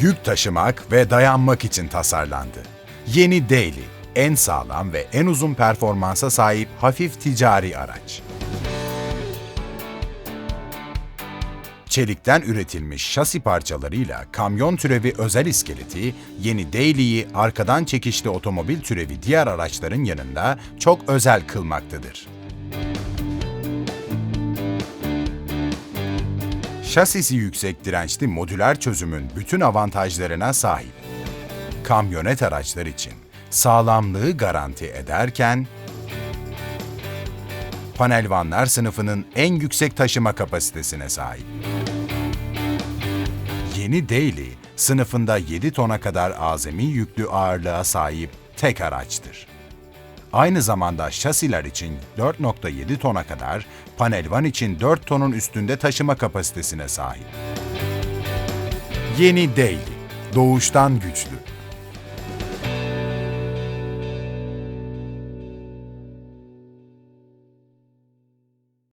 Yük taşımak ve dayanmak için tasarlandı. Yeni Daily, en sağlam ve en uzun performansa sahip hafif ticari araç. Çelikten üretilmiş şasi parçalarıyla kamyon türevi özel iskeleti, yeni Daily'yi arkadan çekişli otomobil türevi diğer araçların yanında çok özel kılmaktadır. Şasisi yüksek dirençli modüler çözümün bütün avantajlarına sahip. Kamyonet araçlar için sağlamlığı garanti ederken, panelvanlar sınıfının en yüksek taşıma kapasitesine sahip. Yeni Daily, sınıfında 7 tona kadar azami yüklü ağırlığa sahip tek araçtır. Aynı zamanda şasiler için 4.7 tona kadar, panelvan için 4 tonun üstünde taşıma kapasitesine sahip. Yeni Daily, doğuştan güçlü.